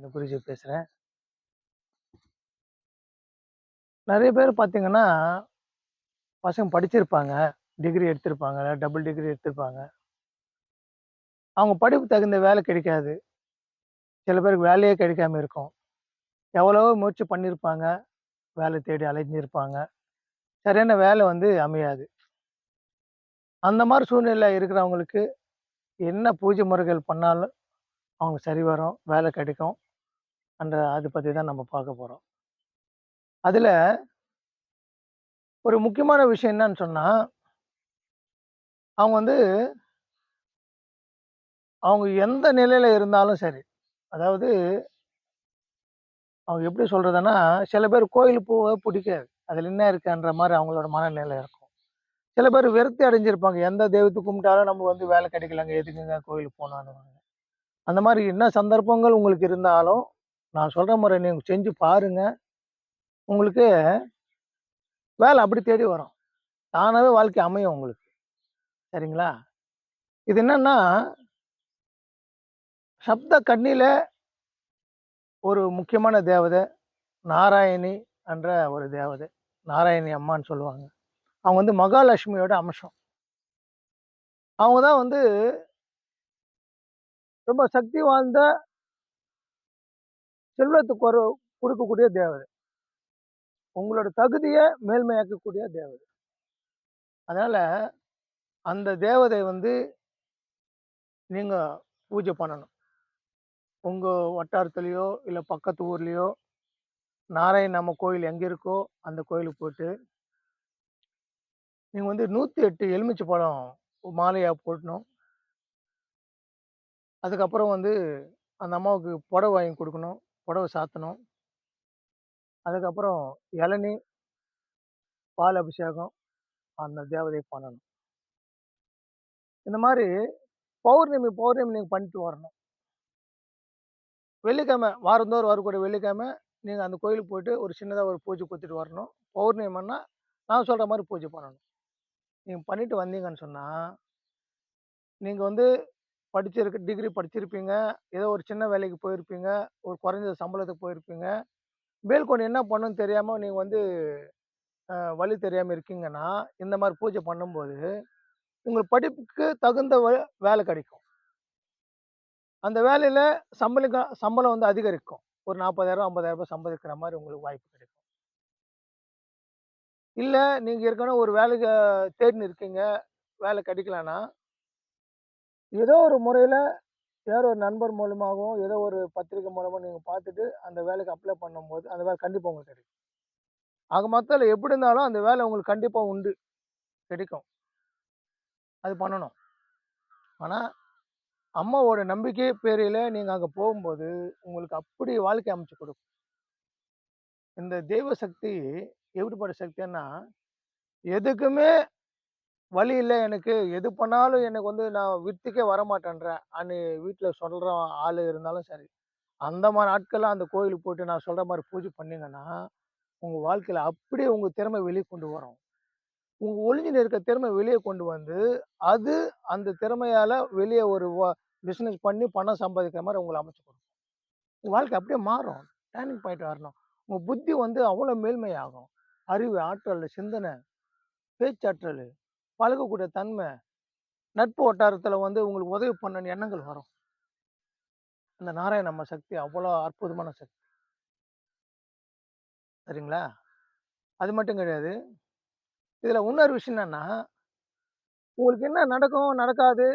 இந்த குருஜி பேசுகிறேன் நிறைய பேர் பார்த்தீங்கன்னா பசங்க படிச்சிருப்பாங்க. டிகிரி எடுத்திருப்பாங்க. டபுள் டிகிரி எடுத்திருப்பாங்க. அவங்க படிப்பு தகுந்த வேலை கிடைக்காது. சில பேருக்கு வேலையே கிடைக்காம இருக்கும். எவ்வளவோ முயற்சி பண்ணியிருப்பாங்க வேலை தேடி அலைஞ்சிருப்பாங்க. சரியான வேலை வந்து அமையாது. அந்த மாதிரி சூழ்நிலை இருக்கிறவங்களுக்கு என்ன பூஜை முறைகள் பண்ணாலும் அவங்க சரி வரும். வேலை கிடைக்கும். என்ற அதை பற்றி தான் நம்ம பார்க்க போகிறோம் அதில் ஒரு முக்கியமான விஷயம் என்னன்னு சொன்னால் அவங்க வந்து அவங்க எந்த நிலையில் இருந்தாலும் சரி அதாவது அவங்க எப்படி சொல்கிறதுன்னா சில பேர் கோயில் போக பிடிக்காது. அதில் என்ன இருக்குன்ற மாதிரி அவங்களோட மனநிலை இருக்கும். சில பேர் வெறுத்து அடைஞ்சிருப்பாங்க. எந்த தெய்வத்தை கும்பிட்டாலும் நம்ம வந்து வேலை கிடைக்கலங்க எதுக்குங்க கோயிலுக்கு போனான்னு அந்த மாதிரி என்ன சந்தர்ப்பங்கள் உங்களுக்கு இருந்தாலும் நான் சொல்கிற முறை நீங்கள் செஞ்சு பாருங்க. உங்களுக்கு வேலை அப்படி தேடி வரும். தானாகவே வாழ்க்கை அமையும் உங்களுக்கு. சரிங்களா? இது என்னன்னா சப்த கண்ணியில் ஒரு முக்கியமான தேவதை நாராயணி என்ற ஒரு தேவதை நாராயணி அம்மான்னு சொல்லுவாங்க. அவங்க வந்து மகாலட்சுமியோட அம்சம். அவங்க தான் வந்து ரொம்ப சக்தி வாய்ந்த செல்வத்துக்கு ஒரு கொடுக்கக்கூடிய தேவதை. உங்களோட தகுதியை மேல்மையாக்கக்கூடிய தேவதை. அதனால் அந்த தேவதை வந்து நீங்கள் பூஜை பண்ணணும். உங்கள் வட்டாரத்துலேயோ இல்லை பக்கத்து ஊர்லேயோ நாராயண நம்ம கோயில் எங்கே இருக்கோ அந்த கோயிலுக்கு போயிட்டு நீங்கள் வந்து நூற்றி எட்டு எலுமிச்சை பழம் மாலையாக போட்டணும் அதுக்கப்புறம் வந்து அந்த அம்மாவுக்கு புடவை வாங்கி கொடுக்கணும். புடவை சாத்தணும். அதுக்கப்புறம் இளநி பால் அபிஷேகம் அந்த தேவதையை பண்ணணும். இந்த மாதிரி பௌர்ணமி பௌர்ணமி நீங்கள் பண்ணிட்டு வரணும். வெள்ளிக்கிழமை வாரந்தோறும் வரக்கூடிய வெள்ளிக்கிழமை நீங்கள் அந்த கோயிலுக்கு போயிட்டு ஒரு சின்னதாக ஒரு பூஜை கொடுத்துட்டு வரணும். பௌர்ணமின்னா நான் சொல்கிற மாதிரி பூஜை பண்ணணும். நீங்கள் பண்ணிட்டு வந்தீங்கன்னு சொன்னால் நீங்கள் வந்து படிச்சிருக்க டிகிரி படிச்சிருப்பீங்க. ஏதோ ஒரு சின்ன வேலைக்கு போயிருப்பீங்க. ஒரு குறைஞ்ச சம்பளத்துக்கு போயிருப்பீங்க. மேல்கொண்டு என்ன பண்ணணும்னு தெரியாமல் நீங்கள் வந்து வழி தெரியாமல் இருக்கீங்கன்னா இந்த மாதிரி பூஜை பண்ணும்போது உங்கள் படிப்புக்கு தகுந்த வே- வேலை கிடைக்கும். அந்த வேலையில் சம்பளம் சம்பளம் வந்து அதிகரிக்கும். ஒரு நாற்பதாயிரம் ஐம்பதாயிரம் ரூபாய் சம்பாதிக்கிற மாதிரி உங்களுக்கு வாய்ப்பு கிடைக்கும். இல்லை நீங்கள் ஏற்கனவே ஒரு வேலைக்கு தேடின்னு இருக்கீங்க. வேலை கிடைக்கலன்னா ஏதோ ஒரு முறையில் வேற ஒரு நண்பர் மூலமாகவும் ஏதோ ஒரு பத்திரிக்கை மூலமாக நீங்கள் பார்த்துட்டு அந்த வேலைக்கு அப்ளை பண்ணும்போது அந்த வேலை கண்டிப்பாக உங்களுக்கு கிடைக்கும். ஆக மொத்தத்தில் எப்படி இருந்தாலும் அந்த வேலை உங்களுக்கு கண்டிப்பாக உண்டு. கிடைக்கும். அது பண்ணணும். ஆனால் அம்மாவோட நம்பிக்கை பேரில் நீங்கள் அங்கே போகும்போது உங்களுக்கு அப்படி வாழ்க்கை அமைச்சு கொடுக்கும். இந்த தெய்வ சக்தி எப்படிப்பட்ட சக்தின்னா எதுக்குமே வழி இல்லை எனக்கு. எது பண்ணாலும் எனக்கு வந்து நான் வித்துக்கே வரமாட்டேன்றேன். அன்னு வீட்டில் சொல்கிற ஆள் இருந்தாலும் சரி. அந்த மாதிரி ஆட்கள்லாம் அந்த கோயிலுக்கு போயிட்டு நான் சொல்கிற மாதிரி பூஜை பண்ணிங்கன்னா உங்கள் வாழ்க்கையில் அப்படியே உங்கள் திறமை வெளியே கொண்டு வரும். உங்கள் ஒளிஞ்சின்னு இருக்க திறமை வெளியே கொண்டு வந்து அது அந்த திறமையால் வெளியே ஒரு பிஸ்னஸ் பண்ணி பணம் சம்பாதிக்கிற மாதிரி உங்களை அமைச்சு கொடுக்கும். உங்கள் வாழ்க்கை அப்படியே மாறும். டேர்னிங் பாயிண்ட் வரணும். உங்கள் புத்தி வந்து அவ்வளோ மேல்மையாகும் அறிவு ஆற்றல் சிந்தனை பேச்சாற்றல். பழகக்கூடிய தன்மை நட்பு வட்டாரத்தில் வந்து உங்களுக்கு உதவி பண்ண எண்ணங்கள் வரும். அந்த நாராயண நம்ம சக்தி அவ்வளோ அற்புதமான சக்தி. சரிங்களா? அது மட்டும் கிடையாது. இதில் இன்னொரு விஷயம் என்னன்னா உங்களுக்கு என்ன நடக்கும் நடக்காது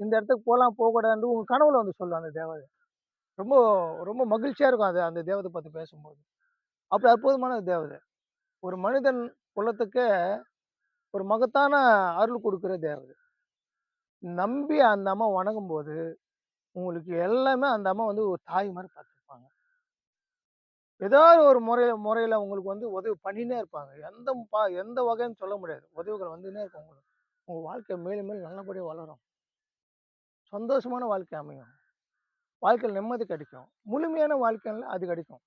இந்த இடத்துக்கு போகலாம் போகக்கூடாதுன்னு உங்கள் கனவுல வந்து சொல்லும் அந்த தேவதை. ரொம்ப ரொம்ப மகிழ்ச்சியாக இருக்கும் அது அந்த தேவதை பற்றி பேசும்போது. அப்படி அற்புதமான தேவதை. ஒரு மனிதன் குலத்துக்கே ஒரு மகத்தான அருள் கொடுக்குற தேவதை நம்பி அந்த அம்மா வணங்கும் போது உங்களுக்கு எல்லாமே அந்த அம்மா வந்து ஒரு தாய் மாதிரி பார்த்துருப்பாங்க ஏதாவது ஒரு முறை முறையில் உங்களுக்கு வந்து உதவி பண்ணினே இருப்பாங்க. எந்த பா எந்த வகைன்னு சொல்ல முடியாது. உதவிகள் வந்துனே இருக்கும் உங்களுக்கு. உங்கள் வாழ்க்கை மேலும் மேலும் நல்லபடியாக வளரும். சந்தோஷமான வாழ்க்கை அமையும். வாழ்க்கையில் நிம்மதி கிடைக்கும். முழுமையான வாழ்க்கையில் அது கிடைக்கும்.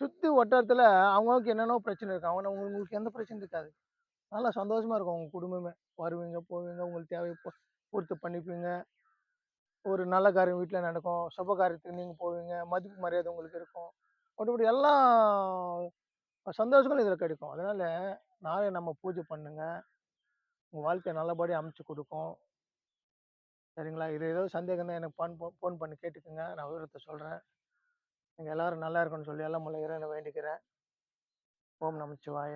சுற்றி வட்டாரத்தில் அவங்களுக்கு என்னென்ன பிரச்சனை இருக்கும் அவங்க உங்களுக்கு எந்த பிரச்சனையும் இருக்காது நல்லா சந்தோஷமாக இருக்கும் உங்கள் குடும்பமே வருவீங்க போவீங்க உங்களுக்கு தேவையை பூ- பூர்த்தி பண்ணிப்பீங்க ஒரு நல்ல காரியம் வீட்டில் நடக்கும். சுப காரியத்துக்கு நீங்கள் போவீங்க. மதிப்பு மரியாதை உங்களுக்கு இருக்கும். மற்றபடி எல்லா சந்தோஷங்களும் இதில் கிடைக்கும். அதனால நாளை நம்ம பூஜை பண்ணுங்க. உங்கள் வாழ்க்கையை நல்லபடியாக அமைச்சு கொடுக்கும் சரிங்களா? இது ஏதோ சந்தேகம்னா எனக்கு ஃபோன் ஃபோன் பண்ணி கேட்டுக்கோங்க நான் விவரத்தை சொல்கிறேன் எங்கள் எல்லோரும் நல்லா இருக்கணும்னு சொல்லி எல்லாம் முளைகிறேன் வேண்டிக்கிறேன். ஓம் நமச்சிவாய!